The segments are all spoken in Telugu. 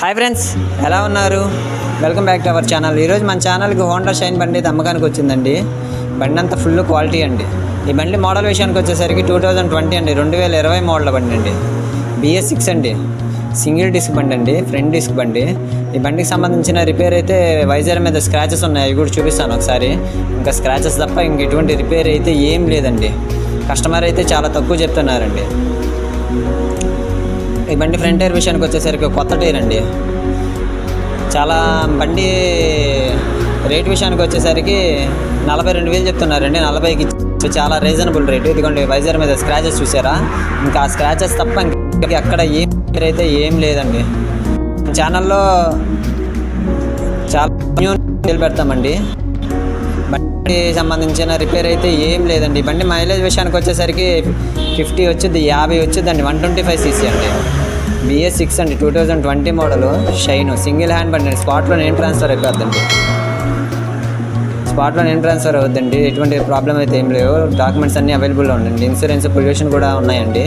హాయ్ ఫ్రెండ్స్ ఎలా ఉన్నారు? Welcome back to our channel ఈరోజు మన ఛానల్కి హోండా షైన్ బండి అయితే అమ్మకానికి వచ్చిందండి. బండి అంతా ఫుల్ క్వాలిటీ అండి. ఈ బండి మోడల్ విషయానికి వచ్చేసరికి టూ థౌజండ్ ట్వంటీ అండి. రెండు వేల ఇరవై మోడల్ బండి అండి. బిఎస్ సిక్స్ అండి. సింగిల్ డిస్క్ బండి అండి. ఫ్రంట్ డిస్క్ బండి. ఈ బండికి సంబంధించిన రిపేర్ అయితే వైజర్ మీద స్క్రాచెస్ ఉన్నాయి. అవి కూడా చూపిస్తాను ఒకసారి. ఇంకా స్క్రాచెస్ తప్ప ఇంక ఎటువంటి రిపేర్ అయితే ఏం లేదండి. కస్టమర్ అయితే చాలా తక్కువ చెప్తున్నారండి. ఈ బండి ఫ్రంట్ టైర్ విషయానికి వచ్చేసరికి కొత్త టైర్ అండి. చాలా బండి రేట్ విషయానికి వచ్చేసరికి నలభై రెండు వేలు చెప్తున్నారండి. నలభైకి చాలా రీజనబుల్ రేటు ఇదిగోండి వైజర్ మీద స్క్రాచెస్ చూసారా? ఇంకా ఆ స్క్రాచెస్ తప్ప ఇంకా అక్కడ ఏం రిపేర్ అయితే ఏం లేదండి. ఛానల్లో చాలా న్యూ పెడతామండి. బండి సంబంధించిన రిపేర్ అయితే ఏం లేదండి. బండి మైలేజ్ విషయానికి వచ్చేసరికి ఫిఫ్టీ వచ్చింది యాభై వచ్చిందండి వన్ ట్వంటీ ఫైవ్ సీసీ అండి. బిఎస్ సిక్స్ అండి two thousand twenty model Shine single hand బండి అండి స్పాట్లో నేను ట్రాన్స్ఫర్ అయిపోద్దండి స్పాట్లో నేను ట్రాన్స్ఫర్ అవుద్దండి ఎటువంటి ప్రాబ్లం అయితే ఏం లేవు. డాక్యుమెంట్స్ అన్నీ అవైలబుల్లో ఉండండి. ఇన్సూరెన్స్ పొల్యూషన్ కూడా ఉన్నాయండి.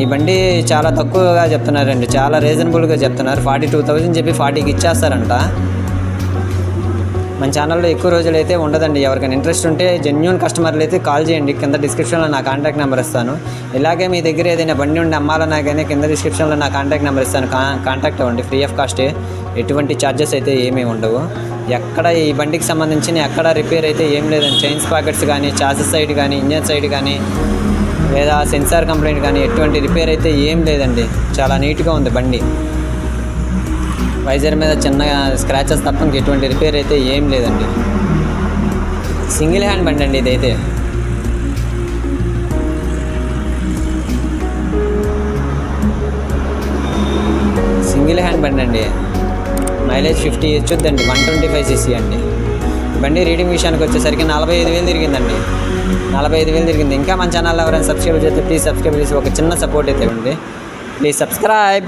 ఈ బండి చాలా తక్కువగా చెప్తున్నారండి. చాలా రీజనబుల్గా చెప్తున్నారు. ఫార్టీ టూ థౌజండ్ చెప్పి ఫార్టీకి ఇచ్చేస్తారంట. మన ఛానల్లో ఎక్కువ రోజులు అయితే ఉండదండి. ఎవరికైనా ఇంట్రెస్ట్ ఉంటే జెన్యున్ కస్టమర్లు అయితే కాల్ చేయండి. కింద డిస్క్రిప్షన్లో నా కాంటాక్ట్ నెంబర్ ఇస్తాను. ఇలాగే మీ దగ్గర ఏదైనా బండి ఉండి అమ్మాలన్నా కానీ కింద డిస్క్రిప్షన్లో నా కాంటాక్ట్ నెంబర్ ఇస్తాను. కా- కాంటాక్ట్ అవ్వండి. ఫ్రీ ఆఫ్ కాస్టే ఎటువంటి ఛార్జెస్ అయితే ఏమీ ఉండవు. ఎక్కడ ఈ బండికి సంబంధించిన ఎక్కడ రిపేర్ అయితే ఏం లేదండి. చైన్స్ పాకెట్స్ కానీ చాసెస్ సైడ్ కానీ ఇంజన్ సైడ్ కానీ లేదా సెన్సార్ కంప్లైంట్ కానీ ఎటువంటి రిపేర్ అయితే ఏం లేదండి. చాలా నీట్గా ఉంది బండి. వైజర్ మీద చిన్న స్క్రాచెస్ తప్ప ఇంక ఎటువంటి రిపేర్ అయితే ఏం లేదండి. సింగిల్ హ్యాండ్ బండి అండి ఇదైతే. సింగిల్ హ్యాండ్ బండి అండి. మైలేజ్ ఫిఫ్టీ ఇచ్చుద్దండి వన్ ట్వంటీ ఫైవ్ సీసీ అండి. బండి రీడింగ్ విషయానికి వచ్చేసరికి నలభై ఐదు వేలు తిరిగిందండి. నలభై ఐదు వేలు తిరిగింది. ఇంకా మన ఛానల్ ఎవరైనా సబ్స్క్రైబ్ చేస్తే ప్లీజ్ సబ్స్క్రైబ్ చేసి ఒక చిన్న సపోర్ట్ అయితే ఉంది. Please subscribe